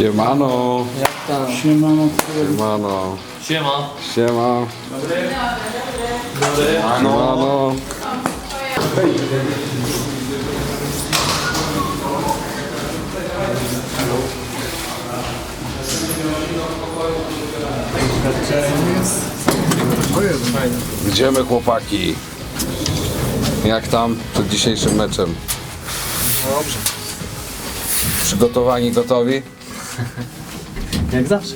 Siemano, Jak tam? Siemano, siemano, Siema. siema, siemano. Gdzie my chłopaki? Jak tam przed dzisiejszym meczem? Dobrze. Przygotowani, gotowi? Jak zawsze.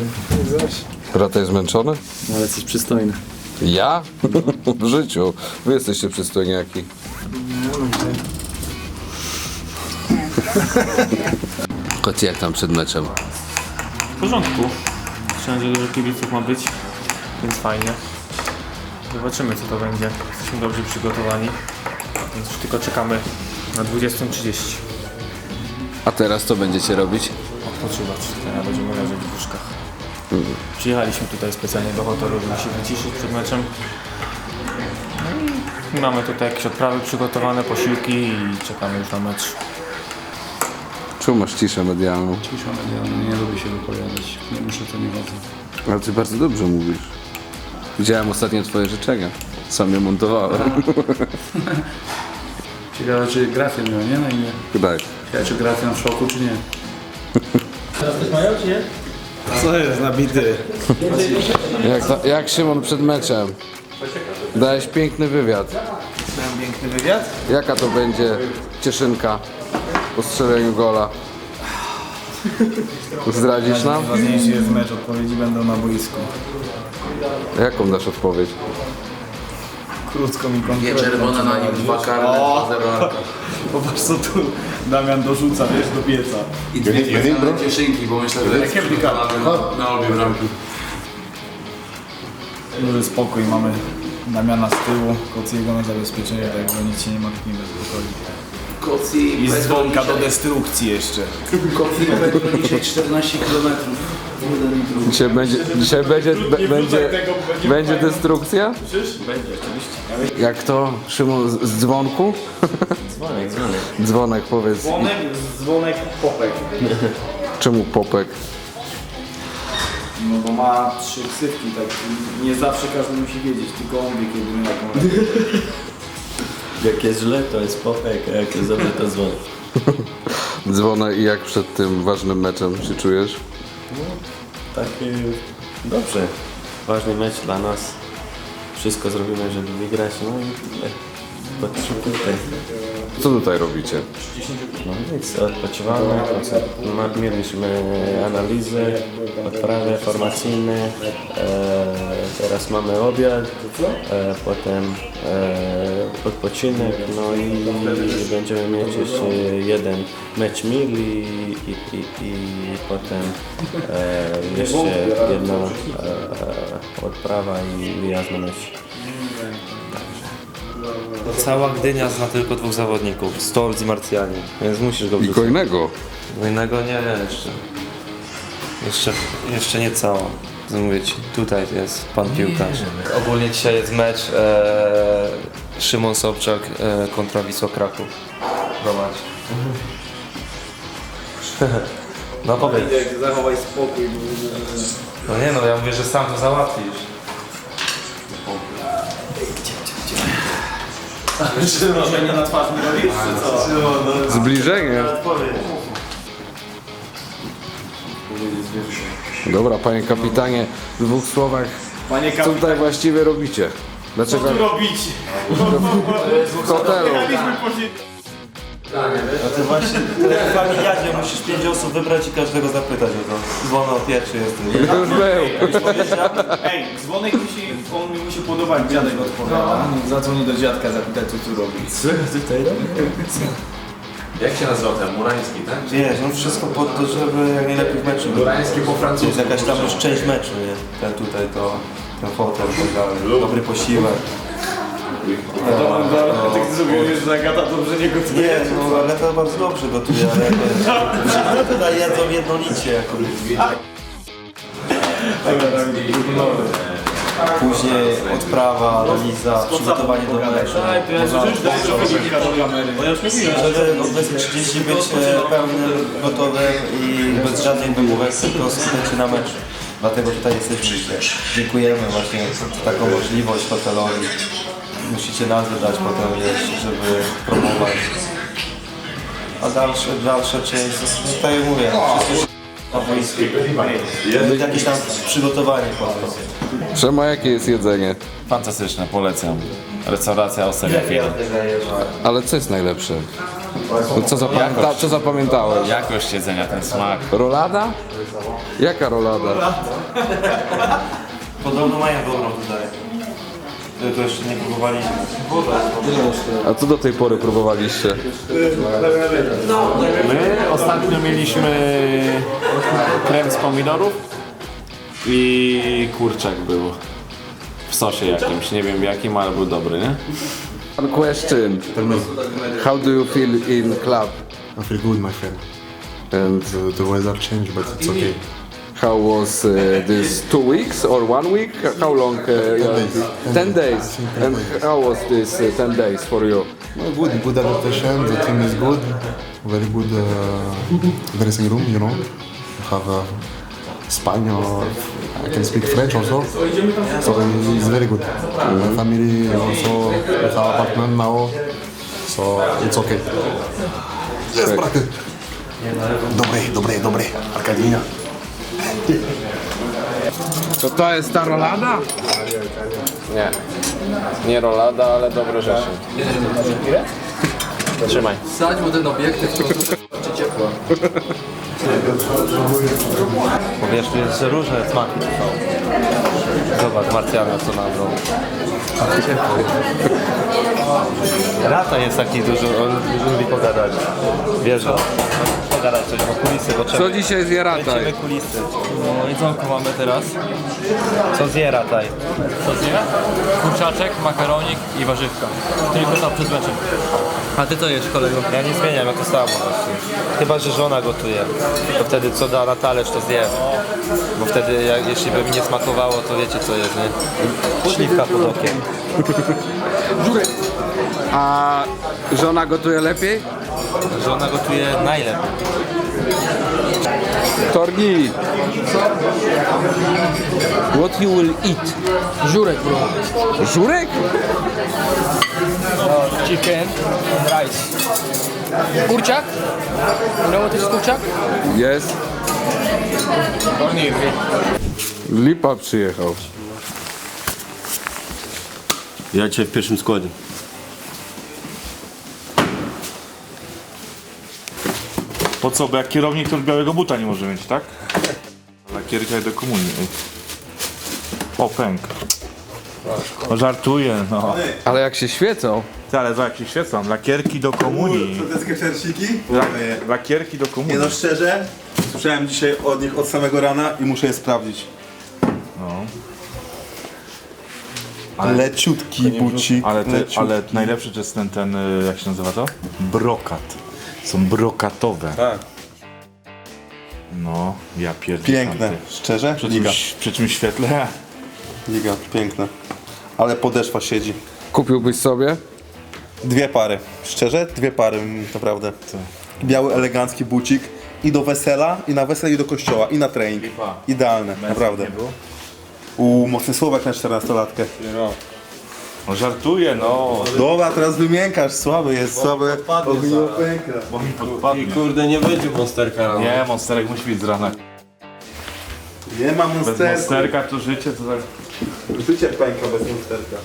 Brata jest zmęczony? No, ale jesteś przystojny. Ja? W życiu. Wy jesteście przystojniaki. Koty jak tam przed meczem? W porządku. Wszędzie dużo kibiców ma być, więc fajnie. Zobaczymy co to będzie. Jesteśmy dobrze przygotowani, więc już tylko czekamy na 20.30. A teraz co będziecie robić? Odpoczywać. Teraz będziemy leżeć w łóżkach. Przyjechaliśmy tutaj specjalnie do hotelu, żeby się wyciszyć przed meczem. No i mamy tutaj jakieś odprawy przygotowane, posiłki i czekamy już na mecz. Czemu masz ciszę medialną? Cisza medialna, nie lubię się wypowiadać. Nie muszę, to nie chodzę. Ale ty bardzo dobrze mówisz. Widziałem ostatnio twoje życzenia. Sam je montowałem. Ciekawe, czy Grafian miał, nie? Na imię. Daj. Ja, czy Grafian w szoku, czy nie? Co jest nabity? Jak, ta, jak Szymon przed meczem? Dałeś piękny wywiad. Miałem piękny wywiad? Jaka to będzie cieszynka po strzeleniu gola? Zdradzisz nam? Ważniejszy jest mecz, odpowiedzi będą na boisku. Jaką dasz odpowiedź? Krótko mi konkretnie. Czerwona na nim, dwa karne, dwa zero Popatrz co tu Damian dorzuca, wiesz, do pieca. I dwie specjalne cieszynki, bo myślę, że Jakie blikamy? na obie bramki. Duży spokój, mamy Damiana z tyłu, Kociego na zabezpieczenie, tak jakby nic się nie martwimy, spokojnie. Koci I z dzwonka do destrukcji jeszcze. Dzisiaj 14 km. Dzisiaj będzie, dzisiaj będzie, będzie, będzie destrukcja? Będzie oczywiście. Jak to, Szymon, z, z dzwonku? Dzwonek, dzwonek. Dzwonek, powiedz. Dzwonek, dzwonek, popek. Czemu popek? No bo ma trzy ksywki, tak nie zawsze każdy musi wiedzieć, tylko on wie kiedy ma jaką. Jak jest źle, to jest popek, a jak jest dobrze, to dzwonek. Dzwonek i jak przed tym ważnym meczem się czujesz? Tak, dobrze. Ważny mecz dla nas. Wszystko zrobimy, żeby wygrać, no i tyle. Patrzymy tutaj. Co tutaj robicie? No nic, odpoczywamy, mieliśmy analizy, odprawy formacyjne, e, teraz mamy obiad, e, potem e, odpoczynek, no i będziemy mieć jeszcze jeden mecz mil i, i, i, i potem e, jeszcze jedna e, odprawa i wyjazd na mecz. Cała Gdynia zna tylko dwóch zawodników, Stolz i Marcjanie, więc musisz go I wrzucić. kolejnego. No innego nie, jeszcze. Jeszcze, jeszcze nie cała. Mówię ci, tutaj jest pan piłkarz. Ogólnie dzisiaj jest mecz e, Szymon Sobczak e, kontra Wisła Kraków. Zobacz. No powiedz. Zachowaj spokój, No nie no, ja mówię, że sam to załatwisz. Zbliżenie na twarz mi robisz, czy co? Zbliżenie. Dobra, panie kapitanie, w dwóch słowach, Panie co kapitanie, tutaj właściwie robicie? Dlaczego robić? w hotelu? No to właśnie w familiadzie musisz pięć osób wybrać i każdego zapytać o to. Dzwono pierwszy jestem. Już był. Ej, dzwonek musi, on mi musi podobać, dziadek odpowiada. Zadzwoni do dziadka, zapytać co tu robi. Jak się nazywa ten? Murański, tak? Wiesz, no wszystko po to, żeby jak najlepiej w meczu. Murański po To jest francusku. jakaś tam już część meczu, nie? Ten tutaj to, ten hotel i tak dalej. Dobry posiłek. Ty zrobiłeś, że Agata dobrze nie gotuje. Nie, no to bardzo dobrze gotuje, ale wszyscy tutaj jedzą jednolicie jakoś. Później odprawa, analiza, przygotowanie do meczu. Żeby o 20.30 być e, pełnym, gotowym i bez żadnych wymówek, tylko skupić się na meczu. Dlatego tutaj jesteśmy. Dziękujemy właśnie za taką możliwość hotelowi. Musicie nazwę dać potem jeszcze, żeby promować. A dalsze, dalsza część, tak jak mówię, wszystko się na boisku. Będzie jakieś tam przygotowanie po to. Przema, jakie jest jedzenie? Fantastyczne, polecam. Restauracja Osteria Fila. Ale co jest najlepsze? No, co, zapamięta, co zapamiętałeś? Jakość jedzenia, ten smak. Rolada? Jaka rolada? Podobno mają dobrą tutaj. Tylko jeszcze nie próbowali. A co do tej pory próbowaliście? My ostatnio mieliśmy krem z pomidorów i kurczak był w sosie jakimś, nie wiem jakim, ale był dobry, nie? One question. How do you feel in club? I feel good, my friend. And The, the weather changed, but it's okay. How was uh, this two weeks or one week? How long? Uh. Ten days. And how was this uh, ten days for you? No, good, good adaptation. The team is good. Very good uh, dressing room, you know. We have uh, Spanish. I can speak French also. So it's very good. My family also we have apartment now, so it's okay. Yes. Dobre, dobre, dobre. Arkadina. To to jest ta rolada? Nie. Nie rolada, ale dobre rzeczy. Trzymaj. Sadź mu ten obiektyw, to czy ciepło. Bo wiesz, tu jest, że różne smaki są. Zobacz, Marcjana co nam robi. Rata jest taki dużo, on dużo lubi pogadać. Wiesz, pogadać coś, bo kulisy, bo Co dzisiaj zje Lecimy rataj? kulisy. No, jedzonko mamy teraz. Co zje rataj? Co zje? Kurczaczek, makaronik i warzywka. Tylko to przed meczem. A ty co jesz, kolego? Ja nie zmieniam, ja to samo właśnie. Chyba, że żona gotuje. To wtedy co da na talerz, to zjem. Bo wtedy, jak, jeśli by mi nie smakowało, to wiecie co jest, nie? Śliwka pod okiem. A żona gotuje lepiej? Żona gotuje najlepiej. Torgi. What you will eat? Żurek, bro. Żurek? Chicken and rice. Kurczak? You know what is kurczak? Jest. Lipa przyjechał. Ja dzisiaj w pierwszym składzie. Po co? Bo jak kierownik to już białego buta nie może mieć, tak? Lakierka do komunii. ej. O, pęk. No żartuję, no. Ale jak się świecą, Ty, ale za jak się świecą. Lakierki do komunii. To te skechersiki? Lak, lakierki do Nie komunii. no szczerze, słyszałem dzisiaj od nich od samego rana i muszę je sprawdzić. No. Leciutki bucik, Ale, te, ale najlepszy to jest ten, ten, y, jak się nazywa to? Brokat. Są brokatowe. Tak. No, ja pierdolę. Piękne, szczerze? Przy Liga. czym, przy czym świetle. Liga, piękne. Ale podeszwa siedzi. kupiłbyś sobie? Dwie pary, szczerze? Dwie pary, mm, naprawdę. Biały, elegancki bucik i do wesela, i na wesele, i do kościoła, i na trening. Idealne, naprawdę. U mocny słowak na 14-latkę. No żartuję, no. Dobra, teraz wymiękasz, słaby jest, słaby. Ogniwo pęka. Bo mi podpadnie. Kurde, nie będzie monsterka rano. Nie, monsterek musi być z rana. Nie ma Bez monsterka. monsterka to życie to tak... Życie pęka bez monsterka.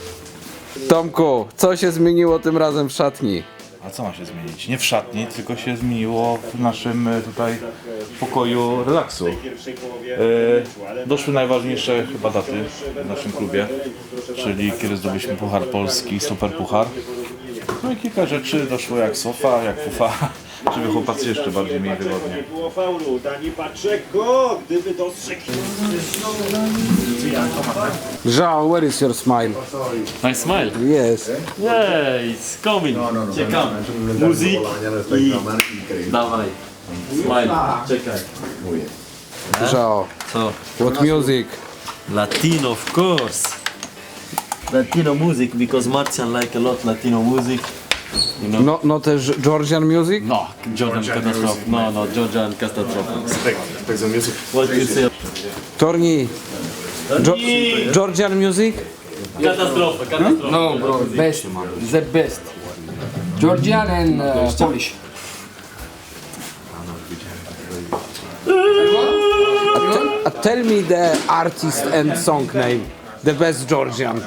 Tomku, co się zmieniło tym razem w szatni? A co ma się zmienić? Nie w szatni, tylko się zmieniło w naszym e, tutaj pokoju relaksu. E, doszły najważniejsze chyba daty w naszym klubie, czyli kiedy zdobyliśmy Puchar Polski, Super Puchar. No i kilka rzeczy doszło jak sofa, jak fufa, żeby chłopacy jeszcze bardziej mieli wygodnie. było faulu, Dani Paczeko, gdyby dostrzegł Żao, where is your smile? My smile. Yes. Yay, it's coming. Czekamy. Muzyk i... Dawaj. Smile. Czekaj. Żao. Co? What music? Latino, of course. Latino music because Martian like a lot Latino music. You know? No, no też Georgian music? No, Jordan Catastrophe. No, no, Jordan Catastrophe. What you say? Torni. Jo Georgian music? Catastrophe, catastrophe. No, bro, best, the best. Georgian and uh, Polish. Uh, tell me the artist and song name. The best Georgian.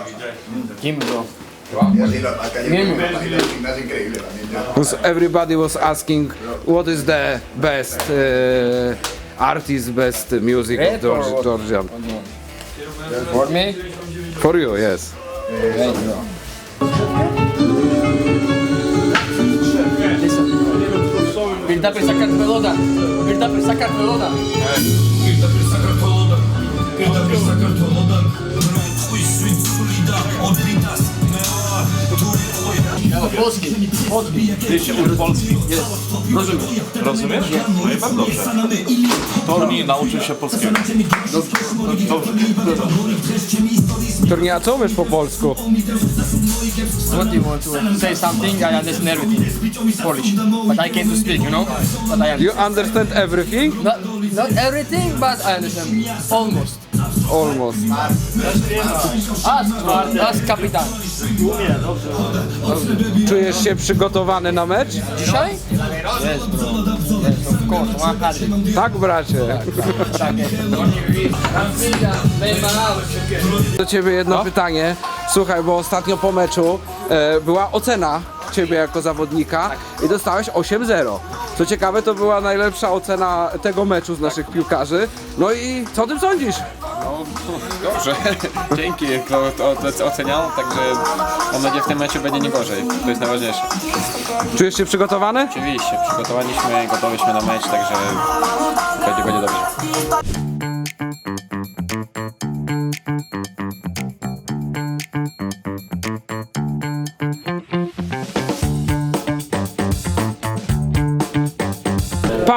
Kim, bro? Because everybody was asking what is the best uh, artist, best music of Rap or Georg- what? Georgian. For me? For you, yes. Wait, bro. Listen. Build up esa cartelona. Build up esa cartelona. Polski. Ty się uczy polski? Rozumiem. Rozumiesz? No i bardzo dobrze. Torni nauczył się polskiego. Dobrze. Torni, a co umiesz po polsku? What do you want to say something? I understand everything. Polish. But I can't speak, you know? But I understand. You understand everything? Not, not everything, but I understand. Almost. Almost. Ask, ask kapitan. Czujesz się przygotowany na mecz? Dzisiaj? Yes, bro. Yes, of course. 100. Tak, bracie. Tak jest. Do ciebie jedno pytanie. Słuchaj, bo ostatnio po meczu e, była ocena ciebie jako zawodnika i dostałeś 8-0. Co ciekawe, to była najlepsza ocena tego meczu z naszych piłkarzy. No i co o tym sądzisz? Dobrze, dzięki, kto to to oceniał, także mam nadzieję w tym meczu będzie nie gorzej, to jest najważniejsze. Czujesz się przygotowany? Oczywiście, przygotowaliśmy, gotowyśmy na mecz, także będzie, będzie dobrze.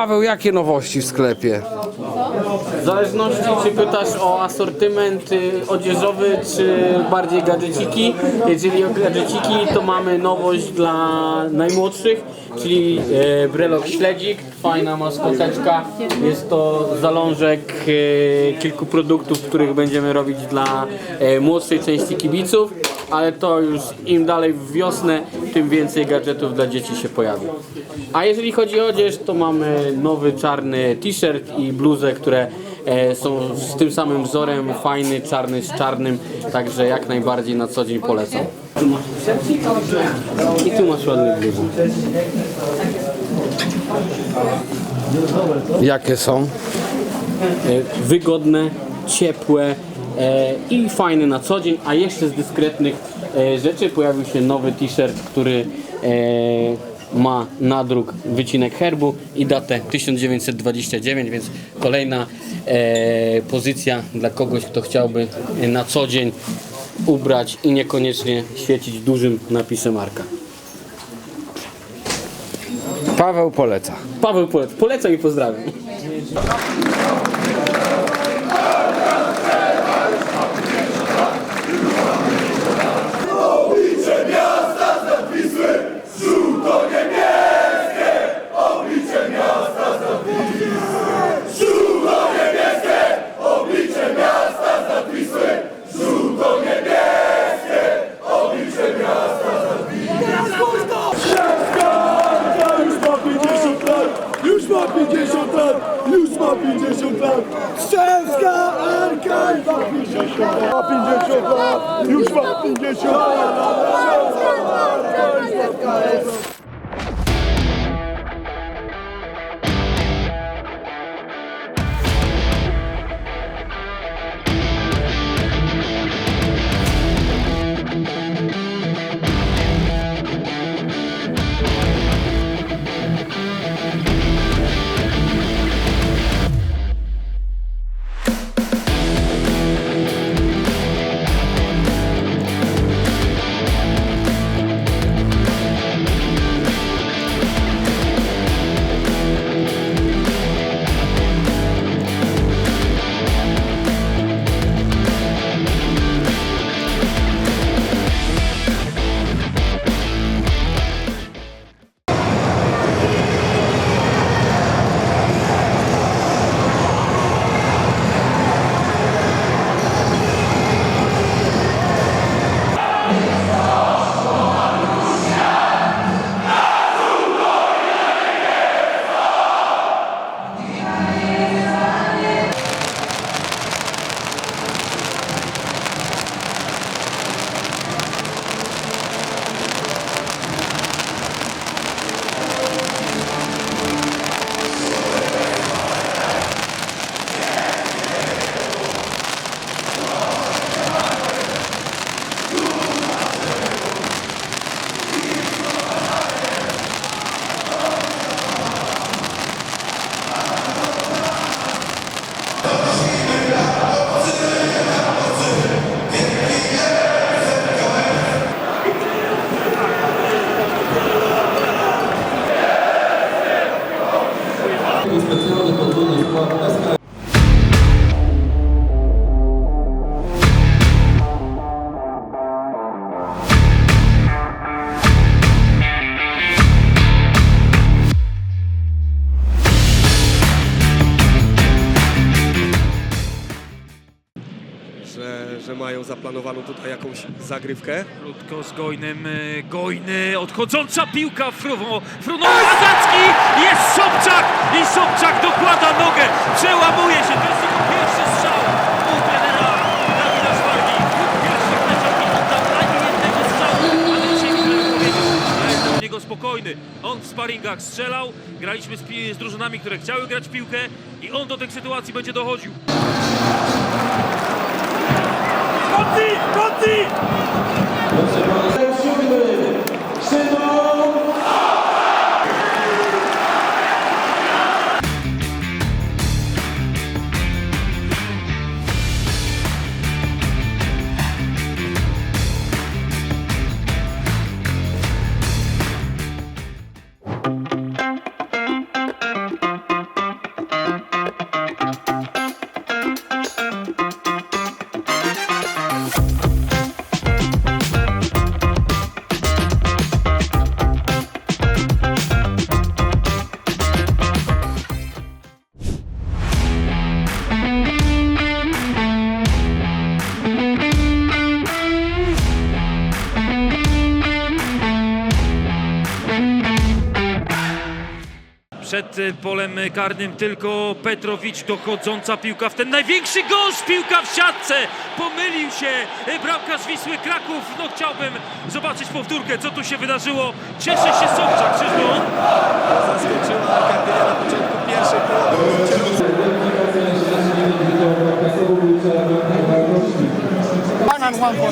Paweł, jakie nowości w sklepie? W zależności czy pytasz o asortyment y, odzieżowy, czy bardziej gadżeciki. Jeżeli o gadżeciki, to mamy nowość dla najmłodszych, czyli e, brelok śledzik, fajna maskoteczka. Jest to zalążek e, kilku produktów, których będziemy robić dla e, młodszej części kibiców, ale to już im dalej w wiosnę, tym więcej gadżetów dla dzieci się pojawi. A jeżeli chodzi o odzież, to mamy nowy czarny t-shirt i bluzę, które e, są z tym samym wzorem, fajny, czarny z czarnym, także jak najbardziej na co dzień polecam. Tu masz t-shirt i tu masz ładny bluzę. Jakie są? E, wygodne, ciepłe i fajne na co dzień, a jeszcze z dyskretnych e, rzeczy pojawił się nowy t-shirt, który e, ma nadruk wycinek herbu i datę 1929, więc kolejna e, pozycja dla kogoś, kto chciałby na co dzień ubrać i niekoniecznie świecić dużym napisem marka. Paweł poleca. Paweł poleca, polecam i pozdrawiam. Zagrywkę. Krótko z Gojnym, e, Gojny, odchodząca piłka, Fruwo, Fruno, Azacki, jest Sobczak i Sobczak dokłada nogę, przełamuje się, to jest jego pierwszy strzał u trenera Dawida Szwargi. Pierwszy meczu nie oddał ani jednego strzału, ale dzisiaj ja jestem niego spokojny. On w sparingach strzelał, graliśmy z, z drużynami, które chciały grać w piłkę i on do tych sytuacji będzie dochodził. Koty! Koty! Przed karnym tylko Petrowicz, dochodząca piłka w ten największy gąszcz, piłka w siatce, pomylił się e, bramka z Wisły Kraków, no chciałbym zobaczyć powtórkę, co tu się wydarzyło, cieszę się Sobczak, Krzysztof. Zaskoczył na początku pierwszej połowy. One on one